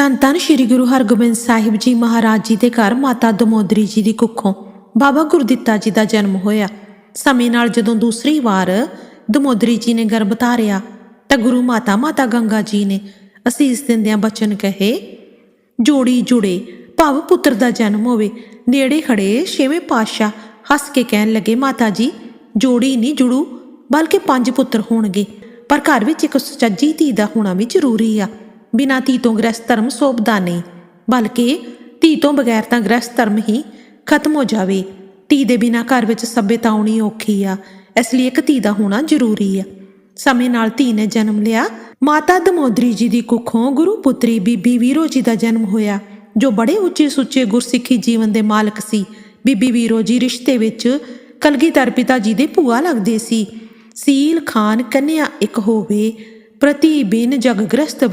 ਧੰਨ ਧੰਨ ਸ੍ਰੀ ਗੁਰੂ ਹਰਗੋਬਿੰਦ ਸਾਹਿਬ ਜੀ ਮਹਾਰਾਜ ਜੀ ਦੇ ਘਰ ਮਾਤਾ ਦਮੋਦਰੀ ਜੀ ਦੀ ਕੁੱਖੋਂ ਬਾਬਾ ਗੁਰਦਿੱਤਾ ਜੀ ਦਾ ਜਨਮ ਹੋਇਆ। ਸਮੇਂ ਨਾਲ ਜਦੋਂ ਦੂਸਰੀ ਵਾਰ ਦਮੋਦਰੀ ਜੀ ਨੇ ਗਰਭ ਧਾਰਿਆ, ਤਾਂ ਗੁਰੂ ਮਾਤਾ ਮਾਤਾ ਗੰਗਾ ਜੀ ਨੇ ਅਸੀਸ ਦਿੰਦਿਆਂ ਬਚਨ ਕਹੇ, ਜੋੜੀ ਜੁੜੇ, ਭਾਵ ਪੁੱਤਰ ਦਾ ਜਨਮ ਹੋਵੇ, ਨੇੜੇ ਖੜੇ ਛੇਵੇਂ ਪਾਤਸ਼ਾਹ ਹੱਸ ਕੇ ਕਹਿਣ ਲੱਗੇ, ਮਾਤਾ ਜੀ, ਜੋੜੀ ਨਹੀਂ ਜੁੜੂ, ਬਲਕਿ ਪੰਜ ਪੁੱਤਰ ਹੋਣਗੇ, ਪਰ ਘਰ ਵਿੱਚ ਇੱਕ ਸੁਚੱਜੀ ਧੀ ਦਾ ਹੋਣਾ ਵੀ ਜ਼ਰੂਰੀ ਆ। ਬਿਨਾਂ ਧੀ ਤੋਂ ਗ੍ਰਸਤ ਧਰਮ ਸੋਭਦਾ ਨਹੀਂ, ਬਲਕਿ ਧੀ ਤੋਂ ਬਗੈਰ ਤਾਂ ਗ੍ਰਸਤ ਧਰਮ ਹੀ ਖਤਮ ਹੋ ਜਾਵੇ। ਧੀ ਦੇ ਬਿਨਾਂ ਘਰ ਵਿੱਚ ਸੱਭਿਅਤਾ ਆਉਣੀ ਔਖੀ ਆ, ਇਸ ਲਈ ਇੱਕ ਧੀ ਦਾ ਹੋਣਾ ਜ਼ਰੂਰੀ ਆ। ਸਮੇਂ ਨਾਲ ਧੀ ਨੇ ਜਨਮ ਲਿਆ। ਮਾਤਾ ਦਮੋਦਰੀ ਜੀ ਦੀ ਕੁੱਖੋਂ ਗੁਰੂ ਪੁੱਤਰੀ ਬੀਬੀ ਵੀਰੋ ਜੀ ਦਾ ਜਨਮ ਹੋਇਆ, ਜੋ ਬੜੇ ਉੱਚੇ ਸੁੱਚੇ ਗੁਰਸਿੱਖੀ ਜੀਵਨ ਦੇ ਮਾਲਕ ਸੀ। ਬੀਬੀ ਵੀਰੋ ਜੀ ਰਿਸ਼ਤੇ ਵਿੱਚ ਕਲਗੀਧਰ ਪਿਤਾ ਜੀ ਦੇ ਭੂਆ ਲੱਗਦੇ ਸੀ। ਸੀਲ, ਖਾਨ, ਕੰਨਿਆ ਇੱਕ ਹੋਵੇ ਪ੍ਰਤੀ ਬਿਨ ਜਗ ਗ੍ਰਸਤ